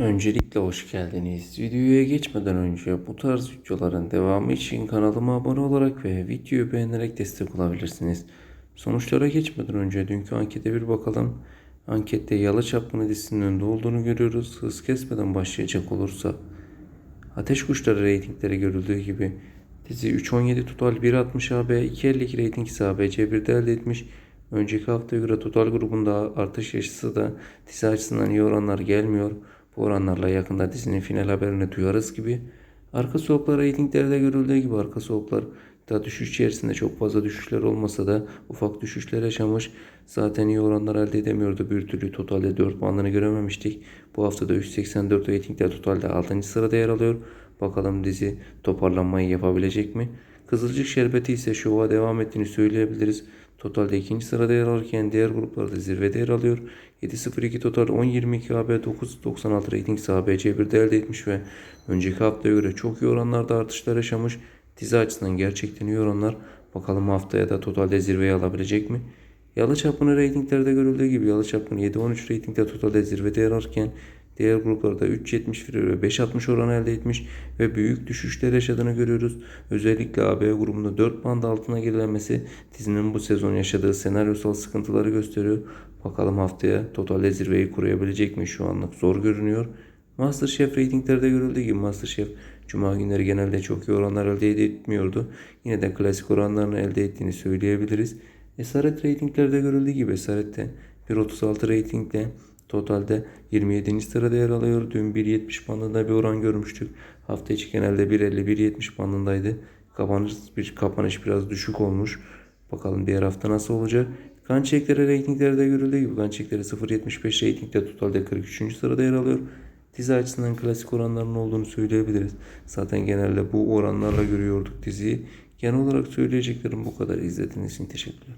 Öncelikle hoş geldiniz. Videoya geçmeden önce bu tarz videoların devamı için kanalıma abone olarak ve videoyu beğenerek destek olabilirsiniz. Sonuçlara geçmeden önce dünkü ankete bir bakalım. Ankette Yalı Çapkını dizisinin önde olduğunu görüyoruz. Hız kesmeden başlayacak olursa. Ateş Kuşları reytingleri görüldüğü gibi dizi 3.17 total 1.60 AB, 2.52 reyting ise ABC1'de elde etmiş. Önceki haftaya göre total grubunda artış yaşısı da dizi açısından iyi oranlar gelmiyor. Oranlarla yakında dizinin final haberini duyarız gibi. Arka soğuklar reytinglerde görüldüğü gibi arka soğuklar da düşüş içerisinde çok fazla düşüşler olmasa da ufak düşüşler yaşamış. Zaten iyi oranlar elde edemiyordu bir türlü. Totalde 4 bandını görememiştik. Bu hafta da 384 reytingler totalde 6. sırada yer alıyor. Bakalım dizi toparlanmayı yapabilecek mi? Kızılcık Şerbeti ise şova devam ettiğini söyleyebiliriz. Totalde ikinci sırada yer alırken diğer gruplarda zirvede yer alıyor. 7.02 total 10.22 AB 9.96 rating ise ABC1'de elde etmiş ve önceki haftaya göre çok iyi oranlarda artışlar yaşamış. Dizi açısından gerçekten iyi oranlar. Bakalım haftaya da totalde zirveyi alabilecek mi? Yalı Çapkını reytinglerde görüldüğü gibi Yalı Çapkını 7-13 reytingde totalde zirvede yer alırken diğer gruplarda 3.71 ve 5.60 oran elde etmiş ve büyük düşüşler yaşadığını görüyoruz. Özellikle AB grubunda 4 band altına gerilemesi dizinin bu sezon yaşadığı senaryosal sıkıntıları gösteriyor. Bakalım haftaya totalde zirveyi koruyabilecek mi? Şu anlık zor görünüyor. Masterchef reytinglerde görüldüğü gibi Masterchef Cuma günleri genelde çok iyi oranlar elde etmiyordu. Yine de klasik oranlarını elde ettiğini söyleyebiliriz. Esaret reytinglerde görüldüğü gibi Esaret'te 1.36 reytingle totalde 27. sırada yer alıyor. Dün 1.70 bandında bir oran görmüştük. Hafta içi genelde 1.50-1.70 bandındaydı. Kapanış, bir, kapanış biraz düşük olmuş. Bakalım diğer hafta nasıl olacak. Kan çekleri reytinglerde görüldüğü gibi kan çekleri 0.75 reytingde totalde 43. sırada yer alıyor. Dizi açısından klasik oranların olduğunu söyleyebiliriz. Zaten genelde bu oranlarla görüyorduk diziyi. Genel olarak söyleyeceklerim bu kadar. İzlediğiniz için teşekkürler.